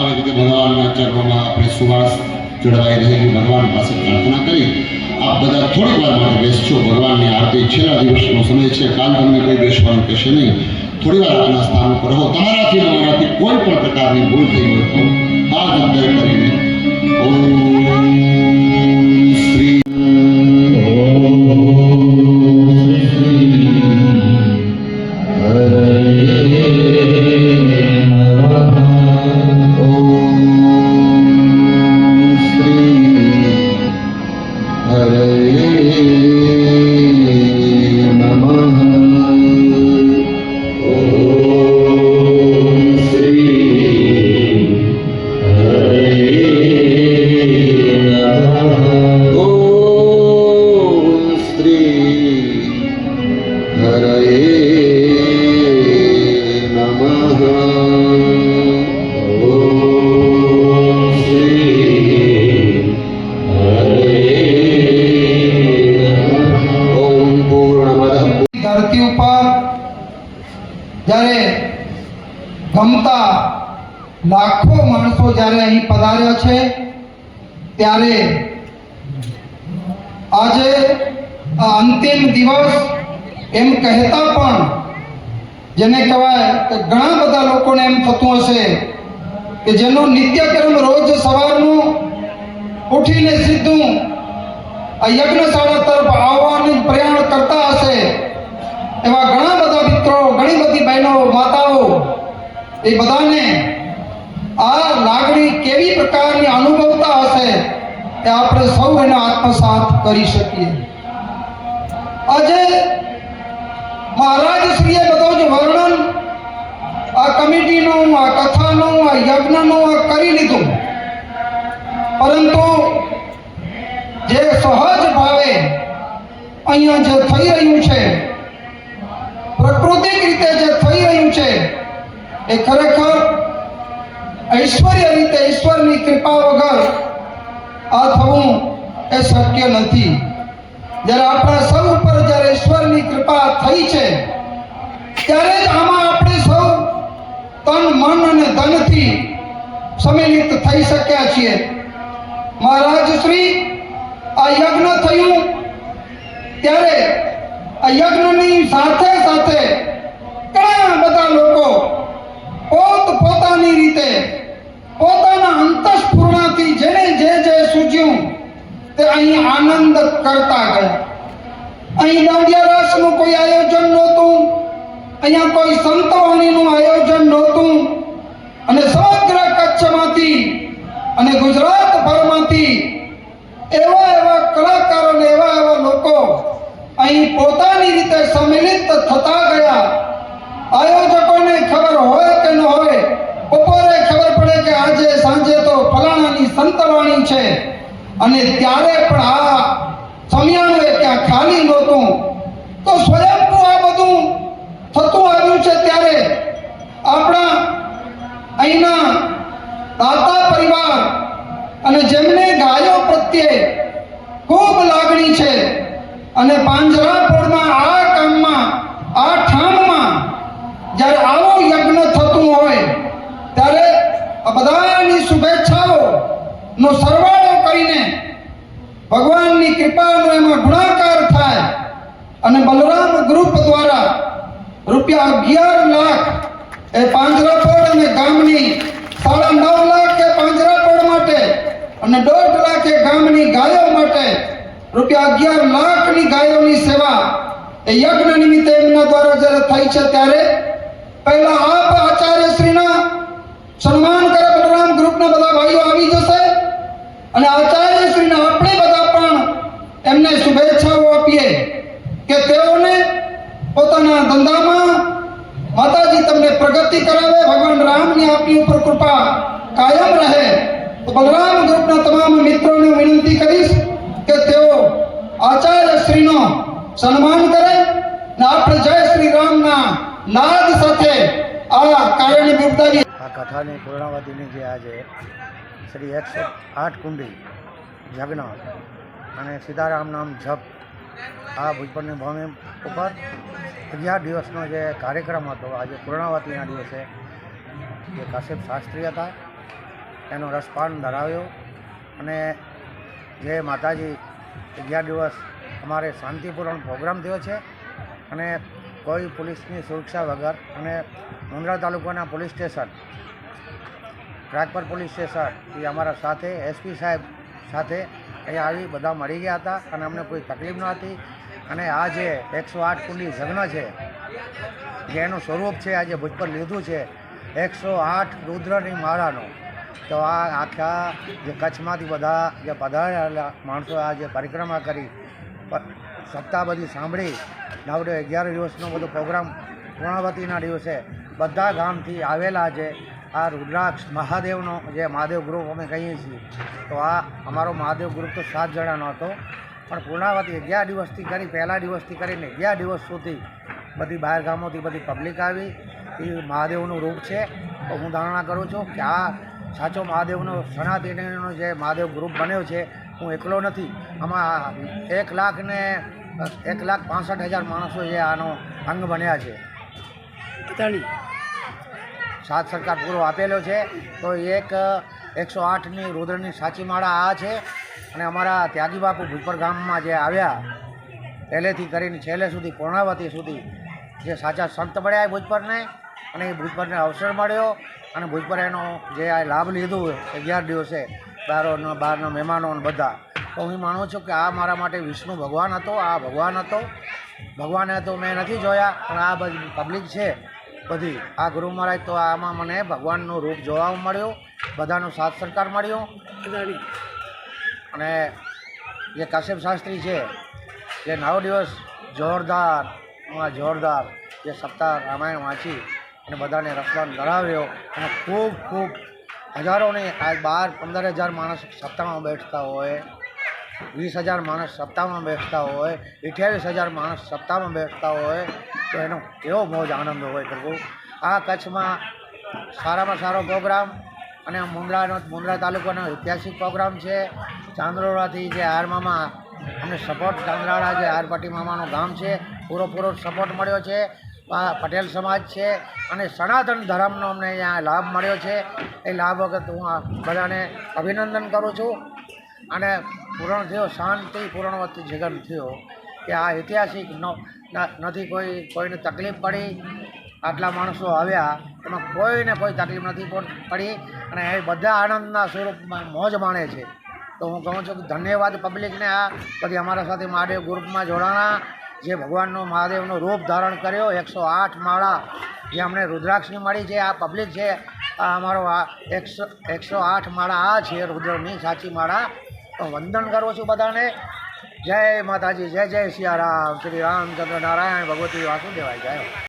આવી રીતે ભગવાનના ચરણોમાં આપણે સુવાસ જળવાઈ રહેલી ભગવાન પાસે પ્રાર્થના કરી. આપ બધા થોડીક વાર માટે બેસજો. ભગવાનની આરતી છેલ્લા દિવસનો સમય છે. કાલ તમને કોઈ બેસવાનું કહેશે નહીં. થોડી વાર આપના સ્થાન ઉપર રહો. તમારાથી ને કોઈ પણ પ્રકારની ભૂલ થઈ હોય તો હાથ અંદર કરીને. ઓમ અહીં છે ત્યારે આજે અંતિમ દિવસ એમ કહેતા પણ જેને કહેવાય કે ઘણા બધા લોકોને એમ થતું હશે કે જેનું નિત્યક્રમ રોજ સવારનું ઉઠીને સીધું આ યજ્ઞશાળા તરફ આવવાનું પ્રયાણ કરતા હશે એવા ઘણા બધા મિત્રો, ઘણી બધી બહેનો, માતાઓ એ બધાને આ લાગણી કેવી પ્રકારની અનુભવતા હશે એ આપણે સૌ એને આત્મસાત કરી શકીએ. આજે મહારાજ શ્રીએ બધો જ વર્ણન, આ કમિટીનું, આ કથાનું, આ યજ્ઞનું, આ કરી લીધું. પરંતુ જે સહજ ભાવે અહીંયા જે થઈ રહ્યું છે, પ્રાકૃતિક રીતે જે થઈ રહ્યું છે, એ ખરેખર ઐશ્વર્ય રીતે ઈશ્વરની કૃપા વગર આ થવું એ શક્ય નથી. જ્યારે આપણા સૌ ઉપર જ્યારે ઈશ્વરની કૃપા થઈ છે, ત્યારે જ આમાં આપણે સૌ તન, મન અને ધનથી સમિલિત થઈ શક્યા છીએ. મહારાજ શ્રી, આ યજ્ઞ થયું ત્યારે આ યજ્ઞની સાથે સાથે ઘણા બધા લોકો પોત પોતાની રીતે પોતાના અંતસ્ફૂર્ણાથી જેને જે જે સૂચ્યું તે અહીં આનંદ કરતા ગયા અહીં દાંડિયા રાસનું કોઈ આયોજન નહોતું. અહીંયા કોઈ સંતવાણીનું આયોજન નહોતું. અને સમગ્ર કચ્છમાંથી અને ગુજરાત ભરમાંથી એવા એવા કલાકારો ને એવા એવા લોકો અહીં પોતાની રીતે સંમિલિત થતા ગયા. આયોજકોને ખબર હોય કે ન હોય, બપોરે ખબર પડે કે આજે સાંજે તો ફલાણાની સંતવાણી છે. અને ત્યારે પણ આ સમયાનું એ ક્યાં ખાલી નહોતું. તો સ્વયંભૂ આ બધું થતું આવ્યું છે ત્યારે આપણા અહીંના દાતા પરિવાર અને જેમને ગાયો પ્રત્યે ખૂબ લાગણી છે અને પાંજરાપોળમાં આ કામમાં, આ ઠામમાં જ્યારે આવો યજ્ઞ થતું હોય, ત્યારે આ બધાની શુભેચ્છાઓ નો સરવાળો કરીને ભગવાનની કૃપાનો એમાં ગુણાકાર થાય અને બલરામ ગ્રુપ દ્વારા રૂપિયા અગિયાર લાખ એ પાંજરાપોળ અને ગામની સાડા નવ લાખ એ પાંજરાપોળ માટે અને દોઢ લાખ એ ગામની ગાયો માટે રૂપિયા અગિયાર લાખની ગાયોની સેવા એ યજ્ઞ નિમિત્તે એમના દ્વારા જ્યારે થઈ છે ત્યારે પહેલા આપ આચાર્ય શ્રીના સન્માન કરે બલરામ ગ્રુપના બધા ભાઈઓ આવી જશે. અને આચાર્ય શ્રીને આપણે બધા પણ એમને શુભેચ્છાઓ આપીએ કે તેઓને પોતાના ધંધામાં માતાજી તમને પ્રગતિ કરાવે, ભગવાન રામની આપની ઉપર કૃપા કાયમ રહે. તો બલરામ ગ્રુપના તમામ મિત્રોને વિનંતી કરીશ કે તેઓ આચાર્ય શ્રીનો સન્માન કરે ને આપણે જય શ્રી રામના નાદ સાથે આ કાર્યની બિરદાવીએ આ કથાની પૂર્ણાવતીની જે આજે શ્રી એકસો આઠ કુંડી યજ્ઞ અને સીતારામ નામ જપ આ ભુજપરની ભૂમિ ઉપર અગિયાર દિવસનો જે કાર્યક્રમ હતો, આજે પૂર્ણાવતીના દિવસે, જે કાશ્યપ શાસ્ત્રી હતા, એનો રસપાન ધરાવ્યો અને જે માતાજી અગિયાર દિવસ અમારે શાંતિપૂર્ણ પ્રોગ્રામ થયો છે અને કોઈ પોલીસની સુરક્ષા વગર અને મુંદ્રા તાલુકાના police station Rajpar police station. એ અમારા સાથે એસપી સાહેબ સાથે અહીંયા આવી બધા મળી ગયા હતા અને અમને કોઈ તકલીફ ન હતી. અને આ જે એકસો આઠ કુંડી જગ્ન છે, જે એનું સ્વરૂપ છે આજે ભુજ પર લીધું છે, એકસો આઠ રુદ્રની માળાનું. તો આ આખા જે કચ્છમાંથી બધા જે પધારેલા માણસો આ જે પરિક્રમા કરી સપ્તાહ બધી સાંભળી નવડે અગિયાર દિવસનો બધો પ્રોગ્રામ પૂર્ણાવતીના દિવસે બધા ગામથી આવેલા છે આ રુદ્રાક્ષ મહાદેવનો જે મહાદેવ ગ્રુપ અમે કહીએ છીએ, તો આ અમારો મહાદેવ ગ્રુપ તો સાત જણાનો હતો. પણ પૂર્ણાવતી અગિયાર દિવસથી કરી, પહેલા દિવસથી કરીને અગિયાર દિવસ સુધી બધી બહાર ગામોથી બધી પબ્લિક આવી. એ મહાદેવનું રૂપ છે. તો હું ધારણા કરું છું કે આ સાચો મહાદેવનો, સનાતનીનો જે મહાદેવ ગ્રુપ બન્યો છે, હું એકલો નથી. આમાં એક લાખ ને, એક લાખ પાસઠ હજાર માણસો જે આનો અંગ બન્યા છે. સાત સરકાર પૂરો આપેલો છે. તો એક, એકસો આઠની રુદ્રની સાચી માળા આ છે. અને અમારા ત્યાગી બાપુ ભૂપર ગામમાં જે આવ્યા, પહેલેથી કરીને છેલ્લે સુધી, પૂર્ણાવતી સુધી, જે સાચા સંત મળ્યા ભૂજપરને અને એ ભુજપરને અવસર મળ્યો. અને ભુજપર એનો જે આ લાભ લીધું અગિયાર દિવસે બહારોના બહારના મહેમાનો અને બધા. તો હું માનું છું કે આ મારા માટે વિષ્ણુ ભગવાન હતો, આ ભગવાન હતો. ભગવાને તો મેં નથી જોયા, પણ આ બધી પબ્લિક છે. બધી. આ ગુરુ મહારાજ તો આમાં મને ભગવાનનું રૂપ જોવા મળ્યું, બધાનો સાથ સરકાર મળ્યો. અને જે કાશ્યપ શાસ્ત્રી છે, જે નવ દિવસ જોરદાર જોરદાર જે સપ્તાહ રામાયણ વાંચી અને બધાને રસદાન ધરાવ્યો અને ખૂબ ખૂબ હજારોને આ બાર, પંદર હજાર માણસ સપ્તાહમાં બેઠતા હોય, વીસ હજાર માણસ સપ્તાહમાં બેસતા હોય, અઠ્યાવીસ હજાર માણસ સપ્તાહમાં બેસતા હોય. તો એનો કેવો મોજ આનંદ હોય પ્રભુ આ કચ્છમાં સારામાં સારો પ્રોગ્રામ અને મુંદ્રાનો, મુંદ્રા તાલુકાનો ઐતિહાસિક પ્રોગ્રામ છે. ચાંદ્રોડાથી જે આરમામાં અમને સપોર્ટ ચાંદ્રાળા જે આરપાટી મામાનું ગામ છે પૂરો પૂરો સપોર્ટ મળ્યો છે. પટેલ સમાજ છે અને સનાતન ધર્મનો અમને અહીંયા લાભ મળ્યો છે. એ લાભ વખત હું આ બધાને અભિનંદન કરું છું. અને પૂરણ થયો, શાંતિ પૂર્ણવતી જગન થયો. કે આ ઐતિહાસિક નથી કોઈ કોઈને તકલીફ પડી, આટલા માણસો આવ્યા, એમાં કોઈને કોઈ તકલીફ નથી પડી અને એ બધા આનંદના સ્વરૂપમાં મોજ માણે છે. તો હું કહું છું કે ધન્યવાદ પબ્લિકને આ બધી અમારા સાથે મહાદેવ ગ્રુપમાં જોડાણા, જે ભગવાનનો મહાદેવનો રૂપ ધારણ કર્યો, એકસો આઠ માળા જે અમને રુદ્રાક્ષની મળી છે, આ પબ્લિક છે. આ અમારો આ એકસો એકસો આઠ માળા આ છે, રુદ્રની સાચી માળા. તો વંદન કરું છું બધાને. જય માતાજી જય જય સિયારામ. શ્રી રામચંદ્ર નારાયણ ભગવતી વાસુદેવાય જય